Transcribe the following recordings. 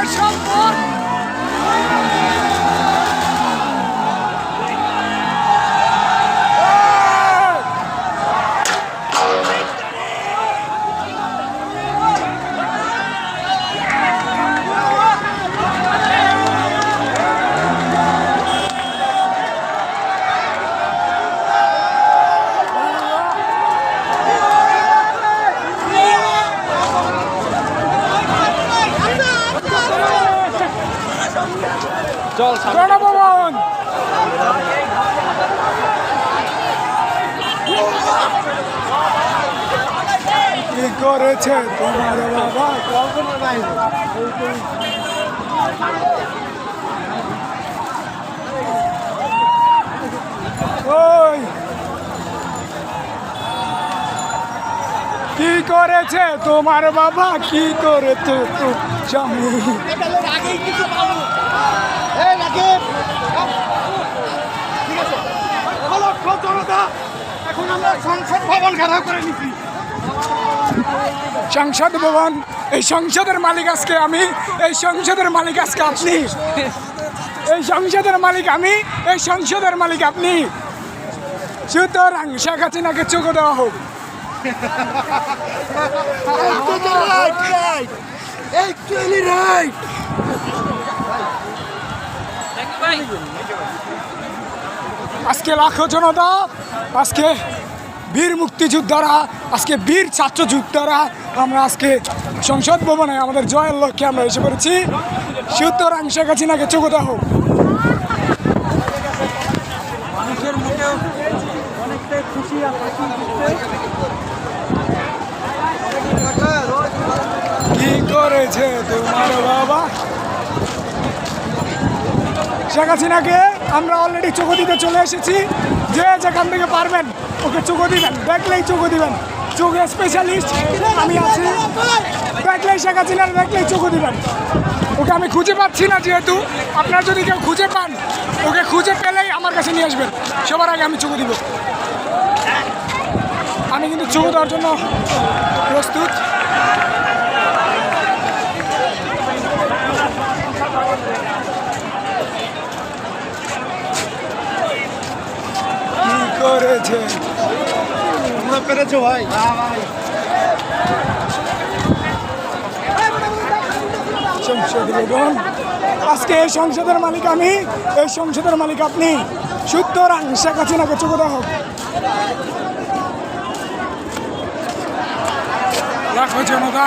দেশের সম্পদ গণভবন কি করেছে তোমার বাবা? কখনো নাই। ওই। কি করেছে তোমার বাবা? কি করে তো তো স্বামী আগেই কিছু পাবো এই রাকিব ঠিক আছে হলো জনতা এখন আমরা সংসদ ভবন ঘেরাও করে সংসদ ভবন এই সংসদের মালিক আজকে আমি এই সংসদের মালিক আজকে আপনি। এই সংসদের মালিক আমি এই সংসদের মালিক আপনি। সুতরাং শেখ হাসিনাকে চোখ দেওয়া হোক। Right right. একচুয়ালি রাইট আজকে লাখো জনতা আজকে বীর মুক্তিযোদ্ধারা আজকে বীর ছাত্র যোদ্ধারা আমরা আজকে সংসদ ভবনে আমাদের জয়ের লক্ষ্যে আমরা এসে পড়েছি। সুতরাং শেখ হাসিনাকে চোখ দেওয়া হোক মানুষের অনেকটাই খুশি কি করেছে তোমার বাবা? শেখ হাসিনাকে আমরা অলরেডি চোখ দিতে চলে এসেছি। যে যেখান থেকে পারবেন, ওকে চোখ দিবেন। দেখলেই চোখ দিবেন। চোখে স্পেশালিস্ট আমি আছি। দেখলেই শেখ হাসিনার, দেখলেই চোখ দিবেন। ওকে আমি খুঁজে পাচ্ছি না যেহেতু। আপনার যদি কেউ খুঁজে পান, ওকে খুঁজে পেলেই আমার কাছে নিয়ে আসবেন। সবার আগে আমি চোখ দিব। আমি কিন্তু চোখ দেওয়ার জন্য প্রস্তুত কি করেছে তোমরা পেরেছ ভাই? আজকে এই সংসদের মালিক আমি, এই সংসদের মালিক আপনি। সুতরাং হাসিনাকে চোখ দেওয়া হোক রাখো জনতা।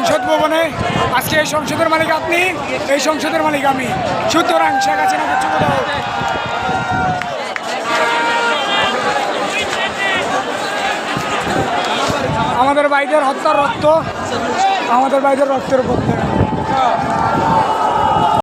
সংসদ ভবনে। আজকে এই সংসদের মালিক আপনি, এই সংসদের মালিক আমি। সুতরাং শেখ হাসিনাকে চুপ আমাদের বাইদের হত্যার রক্ত, আমাদের বাইদের রক্তের উপর।